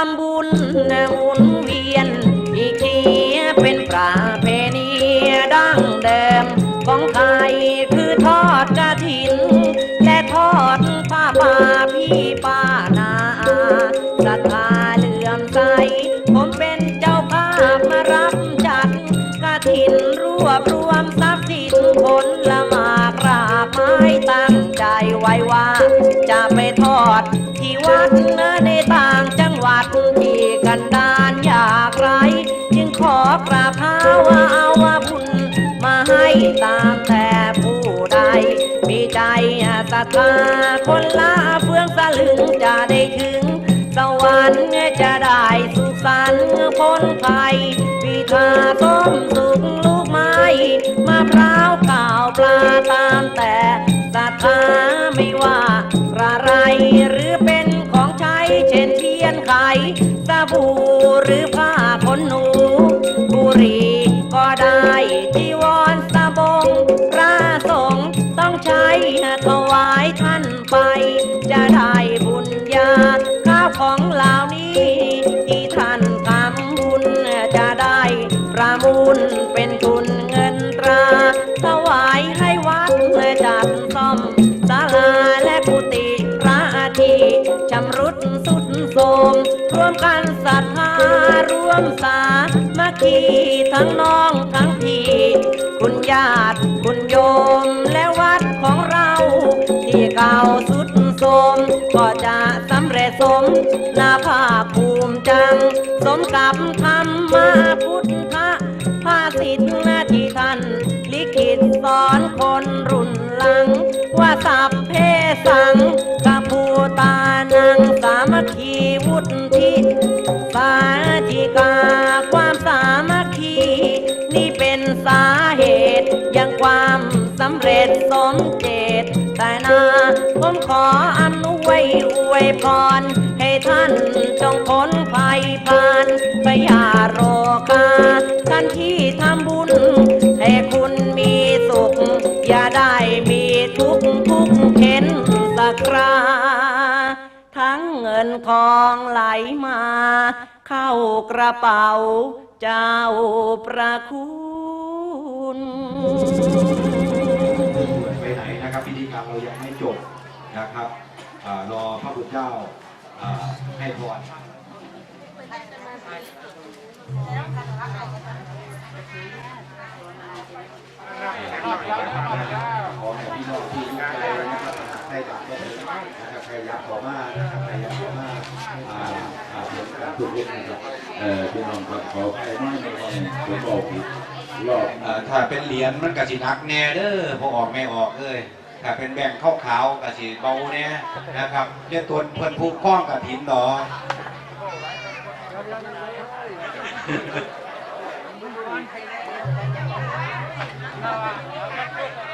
ความบุญอุ่นเวียน อีกทีเป็นประเพณีดั้งเดิมของไทยคือทอดกระถิน และทอดผ้าป่าพี่ป้านาศรัทธาเลื่อมใสผมเป็นเจ้าภาพมารับจัดกระถินรวบรวมทรัพย์สินผลละมากราบไม้ตั้งใจไว้ว่า จะไปทอดที่วัดเนในต่าง จังหวัดที่กันดานอยากไร จึงขอกราบเท้าว่าเอาว่าบุญมาให้ตามแต่ผู้ใด มีใจศรัทธาคนละเฟื่องสลึงจะได้ถึง สวรรค์จะได้สุขสันต์พ้นภัยพิธาต้มสุกลูกไม้มะพร้าวข้าวปลาตามแต่ศรัทธาไม่ว่า ถวายท่านไป จะได้บุญญาข้าวของเหล่านี้ ที่ท่านทำบุญจะได้ประมูลเป็นทุนเงินตรา ถวายให้วัดจัดซ่อมศาลาและกุฏิพระทีชำรุดสุดโทรมร่วมกันศรัทธารวมสามัคคีทั้งน้อง สมกับธรรมาพุทธภาสิทธิ์นาที่ท่านลิขิตสอนคนรุ่นหลัง ว่าสัพเพสังกับภูตานังสามัคคีวุฒิสาธิกาความสามัคคี นี่เป็นสาเหตุยังความสำเร็จสมเจตแต่นาผมขออนุไว้อวยพรให้ท่านจงพ้นภัยผ่าน พยาโรคาท่านที่ทำบุญ ให้คุณมีสุข อย่าได้มีทุกข์ทุกเข็นสักคราทั้งเงินทองไหลมา เข้ากระเป๋า เจ้าประคุณไปไหนนะครับพิธีกรรมเรายังไม่จบนะครับอรอพระพุทธเจ้าให้พร ขอให้พี่น้องที่อยู่ไกลนะครับได้จากตรงนี้นะครับใครอยากขอมานะครับใครอยากขอมาอ่าอ่าเป็นการถูกลุกนะครับเอ่อพี่น้องครับขอไปน้อยหน่อยผมบอกผิดรอบเอ่อถ้าเป็นเหรียญมันกะสิหนักแน่เด้อพอออกไม่ออกเลยถ้าเป็นแบ่งขาวขาวๆกะสิเบาแน่นะครับเดี๋ยวตัวเพิ่นผูกข้องกับถินดอก ร้อนใครได้